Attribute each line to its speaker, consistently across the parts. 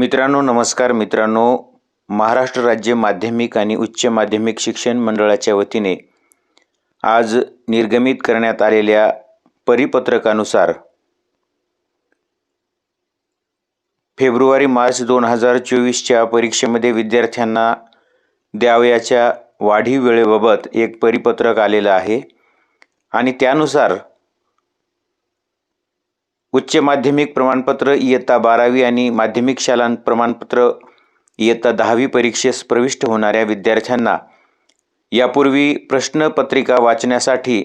Speaker 1: मित्रांनो नमस्कार मित्रांनो महाराष्ट्र राज्य माध्यमिक आणि उच्च माध्यमिक शिक्षण मंडळाच्या वतीने आज निर्गमित करण्यात आलेल्या परिपत्रकानुसार फेब्रुवारी मार्च दोन हजार चोवीसच्या परीक्षेमध्ये विद्यार्थ्यांना द्यावयाच्या वाढीव वेळेबाबत एक परिपत्रक आलेलं आहे आणि त्यानुसार उच्च माध्यमिक प्रमाणपत्र इयत्ता बारावी आणि माध्यमिक शालांत प्रमाणपत्र इयत्ता दहावी परीक्षेस प्रविष्ट होणाऱ्या विद्यार्थ्यांना यापूर्वी प्रश्नपत्रिका वाचण्यासाठी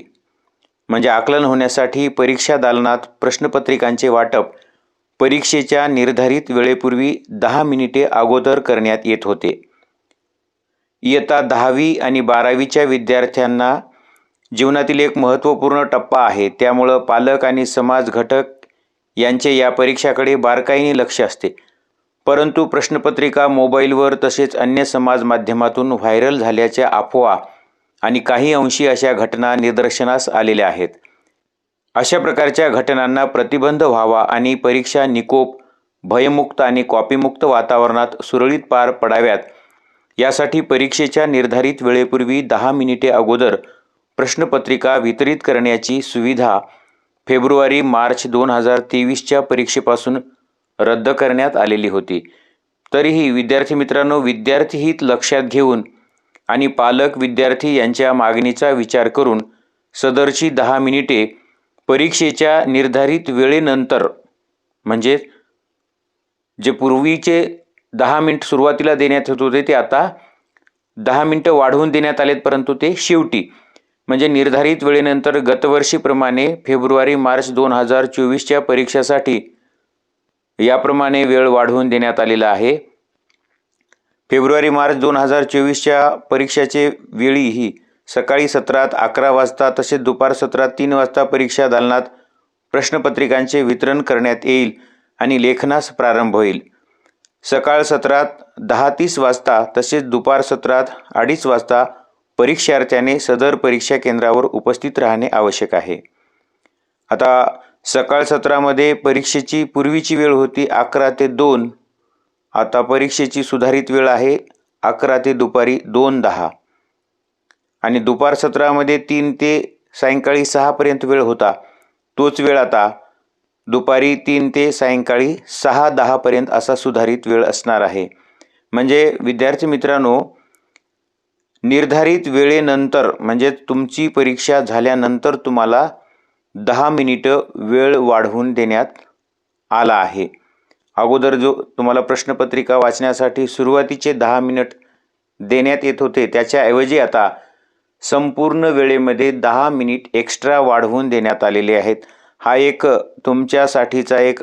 Speaker 1: म्हणजे आकलन होण्यासाठी परीक्षा दालनात प्रश्नपत्रिकांचे वाटप परीक्षेच्या निर्धारित वेळेपूर्वी दहा मिनिटे अगोदर करण्यात येत होते इयत्ता दहावी आणि बारावीच्या विद्यार्थ्यांना जीवनातील एक महत्त्वपूर्ण टप्पा आहे त्यामुळं पालक आणि समाज घटक यांचे या परीक्षाकडे बारकाईने लक्ष असते परंतु प्रश्नपत्रिका मोबाईलवर तसेच अन्य समाज माध्यमातून व्हायरल झाल्याच्या अफवा आणि काही अंशी अशा घटना निदर्शनास आलेल्या आहेत अशा प्रकारच्या घटनांना प्रतिबंध व्हावा आणि परीक्षा निकोप भयमुक्त आणि कॉपीमुक्त वातावरणात सुरळीत पार पडाव्यात यासाठी परीक्षेच्या निर्धारित वेळेपूर्वी दहा मिनिटे अगोदर प्रश्नपत्रिका वितरित करण्याची सुविधा फेब्रुवारी मार्च दोन हजार तेवीसच्या परीक्षेपासून रद्द करण्यात आलेली होती तरीही विद्यार्थी मित्रांनो विद्यार्थी हित लक्षात घेऊन आणि पालक विद्यार्थी यांच्या मागणीचा विचार करून सदरची दहा मिनिटे परीक्षेच्या निर्धारित वेळेनंतर म्हणजे जे पूर्वीचे दहा मिनिट सुरुवातीला देण्यात येत होते ते आता दहा मिनटं वाढवून देण्यात आलेत परंतु ते शेवटी म्हणजे निर्धारित वेळेनंतर गतवर्षीप्रमाणे फेब्रुवारी मार्च दोन हजार चोवीसच्या परीक्षेसाठी याप्रमाणे वेळ वाढवून देण्यात आलेला आहे फेब्रुवारी मार्च दोन हजार चोवीसच्या परीक्षेचे वेळीही सकाळी सत्रात अकरा वाजता तसेच दुपार सत्रात तीन वाजता परीक्षा दालनात प्रश्नपत्रिकांचे वितरण करण्यात येईल आणि लेखनास प्रारंभ होईल सकाळ सत्रात दहा तीस वाजता तसेच दुपार सत्रात अडीच वाजता परीक्षार्थ्याने सदर परीक्षा केंद्रावर उपस्थित राहणे आवश्यक आहे आता सकाळ सत्रामध्ये परीक्षेची पूर्वीची वेळ होती अकरा ते दोन आता परीक्षेची सुधारित वेळ आहे अकरा ते दुपारी दोन दहा आणि दुपार सत्रामध्ये तीन ते सायंकाळी सहापर्यंत वेळ होता तोच वेळ आता दुपारी तीन ते सायंकाळी सहा दहापर्यंत असा सुधारित वेळ असणार आहे म्हणजे विद्यार्थी मित्रांनो निर्धारित वेळेनंतर म्हणजेच तुमची परीक्षा झाल्यानंतर तुम्हाला दहा मिनिटं वेळ वाढवून देण्यात आला आहे अगोदर जो तुम्हाला प्रश्नपत्रिका वाचण्यासाठी सुरुवातीचे दहा मिनिट देण्यात येत होते त्याच्याऐवजी आता संपूर्ण वेळेमध्ये दहा मिनिट एक्स्ट्रा वाढवून देण्यात आलेले आहेत हा एक तुमच्यासाठीचा एक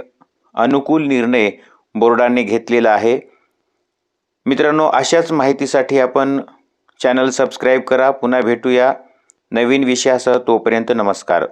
Speaker 1: अनुकूल निर्णय बोर्डाने घेतलेला आहे मित्रांनो अशाच माहितीसाठी आपण चॅनल सबस्क्राईब करा पुन्हा भेटूया नवीन विषयासह तोपर्यंत नमस्कार